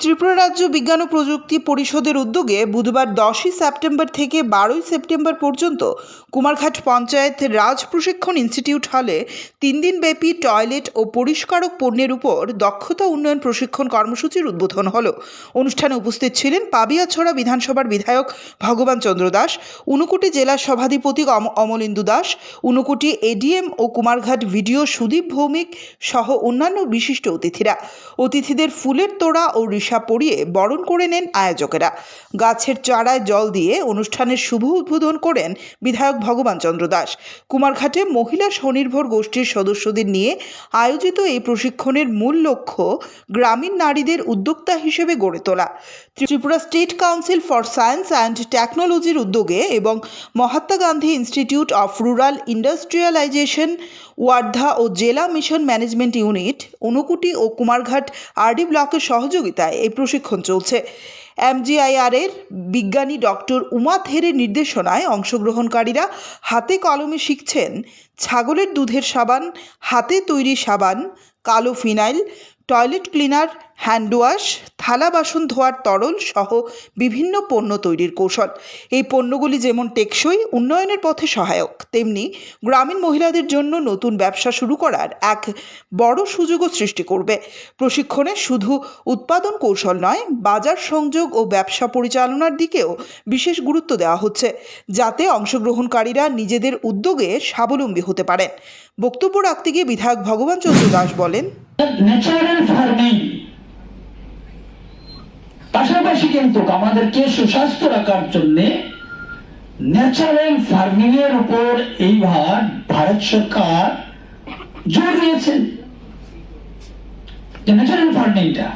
ত্রিপুরা রাজ্য বিজ্ঞান ও প্রযুক্তি পরিষদের উদ্যোগে বুধবার দশই সেপ্টেম্বর থেকে বারোই সেপ্টেম্বর পর্যন্ত কুমারঘাট পঞ্চায়েত রাজ প্রশিক্ষণ ইনস্টিটিউট হলে তিন দিনব্যাপী টয়লেট ও পরিষ্কারক পণ্যের উপর দক্ষতা উন্নয়ন প্রশিক্ষণ কর্মসূচির উদ্বোধন হল। অনুষ্ঠানে উপস্থিত ছিলেন পাবিয়াছড়া বিধানসভার বিধায়ক ভগবান চন্দ্র দাস ঊনকোটি জেলা সভাধিপতি অম- অমলেন্দু দাস ঊনকোটি এডিএম ও কুমারঘাট ভিডিও সুদীপ ভৌমিক সহ অন্যান্য বিশিষ্ট অতিথিরা। অতিথিদের ফুলের তোড়া ও রিসা পরিয়ে বরণ করে নেন আয়োজকেরা। গাছের চারায় জল দিয়ে অনুষ্ঠানের শুভ উদ্বোধন করেন বিধায়ক ভগবান চন্দ্র দাস। কুমারঘাটে মহিলা স্বনির্ভর গোষ্ঠীর সদস্যদের নিয়ে আয়োজিত এই প্রশিক্ষণের মূল লক্ষ্য গ্রামীণ নারীদের উদ্যোক্তা হিসেবে গড়ে তোলা। Tripura state council for science and টেকনোলজির উদ্যোগে এবং Mahatma Gandhi institute of rural industrialisation, Wardha ও জেলা মিশন ম্যানেজমেন্ট ইউনিট ঊনকুটি ও কুমারঘাট আরডি ব্লকের সহযোগিতায় এই প্রশিক্ষণ চলছে। এমজিআইআর এর বিজ্ঞানী ডক্টর উমা থেরের নির্দেশনায় অংশগ্রহণকারীরা হাতে কলমে শিখছেন ছাগলের দুধের সাবান, হাতে তৈরি সাবান, কালো phenyl, toilet cleaner hand wash থালা বাসন ধোয়ার তরল সহ বিভিন্ন পণ্য তৈরির কৌশল। এই পণ্যগুলি যেমন টেকসই, উন্নয়নের পথে সহায়ক, তেমনি গ্রামীণ মহিলাদের জন্য নতুন ব্যবসা শুরু করার এক বড় সুযোগও সৃষ্টি করবে। প্রশিক্ষণে শুধু উৎপাদন কৌশল নয়, বাজার সংযোগ ও ব্যবসা পরিচালনার দিকেও বিশেষ গুরুত্ব দেওয়া হচ্ছে, যাতে অংশগ্রহণকারীরা নিজেদের উদ্যোগে স্বাবলম্বী হতে পারেন। বক্তব্য রাখতে গিয়ে বিধায়ক ভগবান চন্দ্র দাস বলেন ন্যাচারাল ফার্মিং কিন্তু আমাদেরকে সুস্বাস্থ্য রাখার জন্য ন্যাচারাল ফার্মিং এর উপর ভারত সরকার জোর দিয়েছেন ন্যাচারাল ফার্মিংটা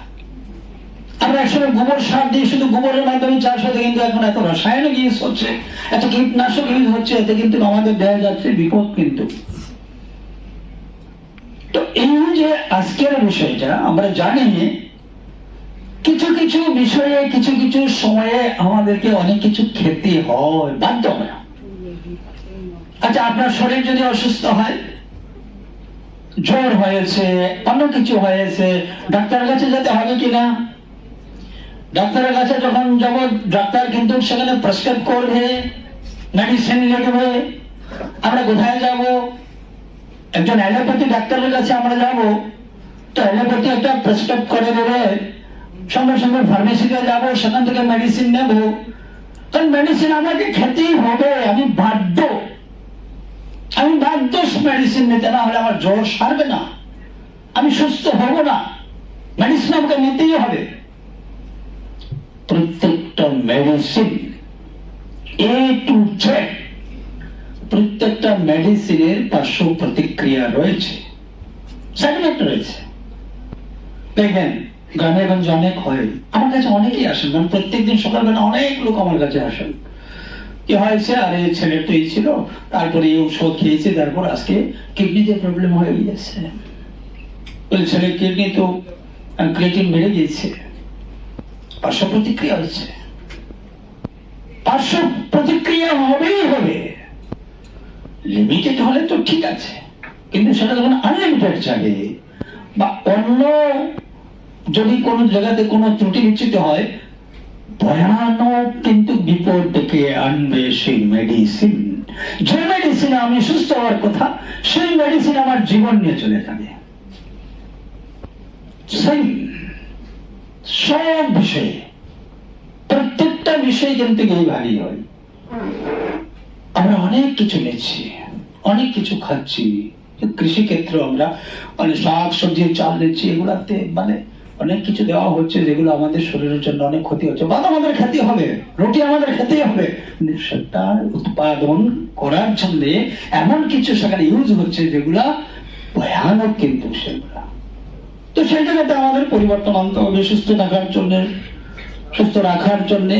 আমরা একসময় গোবর সার দিয়ে শুধু গোবরের মাধ্যমে চাষ কিন্তু এখন এত রাসায়নিক ইউজ হচ্ছে, এত কীটনাশক ইউজ হচ্ছে, এতে কিন্তু আমাদের দেয়া যাচ্ছে বিপদ কিন্তু। তো এই যে আজকের বিষয়টা, আমরা জানি কিছু বিষয়ে, কিছু কিছু সময়ে আমাদেরকে অনেক কিছু খেতে হয়, বাধ্য হয়। আচ্ছা আপনার শরীর যদি অসুস্থ হয়, জ্বর হয়েছে, অন্য কিছু হয়েছে, ডাক্তারের কাছে যেতে হবে কিনা? ডাক্তারের কাছে যখন যাব, ডাক্তার কিন্তু সেখানে প্রেসক্রাইব করবে মেডিসিন লিখবে, আমরা কোথায় যাব? একজন অ্যালোপ্যাথি ডাক্তারের কাছে আমরা যাব, তো অ্যালোপ্যাথি একটা প্রেসক্রাইব করে দেবে। সঙ্গে সঙ্গে ফার্মেসিতে যাব, সেখান থেকে মেডিসিন নেব। কারণ মেডিসিন আমাকে খেতেই হবে, আমি বাধ্য। আমি বাধ্য মেডিসিন নিতে, না হলে আমার জ্বর সারবে না। আমি সুস্থ হব না। মেডিসিন আমাকে নিতেই হবে। প্রত্যেকটা মেডিসিন এ টু প্রত্যেকটা মেডিসিনের পার্শ্ব প্রতিক্রিয়া রয়েছে। সাইড রয়েছে। দেখবেন গ্রামে গঞ্জে অনেক হয় আমার কাছে অনেকেই আসেন মানে প্রত্যেকদিন সকালবেলা অনেক লোক আমার কাছে আসেন। কি হয়েছে? আরে ছেলের তো এই ছিল, তারপরে এই ঔষধ খেয়েছে, তারপর আজকে কিডনিতে প্রবলেম হয়ে গিয়েছে। বলে ছেলের কিডনি তো ক্রিয়েটিন বেড়ে গিয়েছে। পার্শ্ব প্রতিক্রিয়া হচ্ছে। পার্শ্ব প্রতিক্রিয়া হবেই হবে। লিমিটেড হলে তো ঠিক আছে, কিন্তু সেটা যখন আনলিমিটেড যাবে বা অন্য যদি কোনো জায়গাতে কোনো ত্রুটি বিচ্যুতি হয়, ভয়ানক কিন্তু বিপদ ডেকে আনবে সেই মেডিসিন যে মেডিসিনে আমি সুস্থ হওয়ার কথা, সেই মেডিসিন আমার জীবন নিয়ে চলে যাবে। সেই সব বিষয়ে, প্রত্যেকটা বিষয় কিন্তু এইভাবেই হয়। আমরা অনেক কিছু নিচ্ছি, অনেক কিছু খাচ্ছি। কৃষি ক্ষেত্রে আমরা মানে শাক সবজি চাল নিচ্ছি, এগুলাতে মানে অনেক কিছু দেওয়া হচ্ছে যেগুলো আমাদের শরীরের জন্য অনেক ক্ষতি হচ্ছে। ভাত আমাদের খেতে হবে, রুটি আমাদের খেতেই হবে। কিন্তু সেটা উৎপাদন করার জন্য এমন কিছু সেখানে ইউজ হচ্ছে যেগুলা ভয়ানক কিন্তু সেগুলা। তো সেই জায়গাতে আমাদের পরিবর্তন আনতে হবে, সুস্থ থাকার জন্য, সুস্থ রাখার জন্য,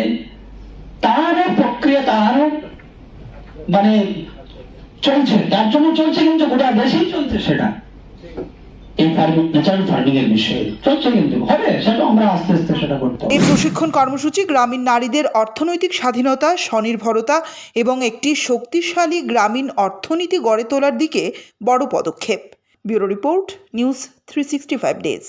তারও প্রক্রিয়া, তারও মানে চলছে। তার জন্য চলছে কিন্তু গোটা দেশেই চলছে সেটা। এই প্রশিক্ষণ কর্মসূচি গ্রামীণ নারীদের অর্থনৈতিক স্বাধীনতা, স্বনির্ভরতা এবং একটি শক্তিশালী গ্রামীণ অর্থনীতি গড়ে তোলার দিকে বড় পদক্ষেপ। Bureau report, news three days.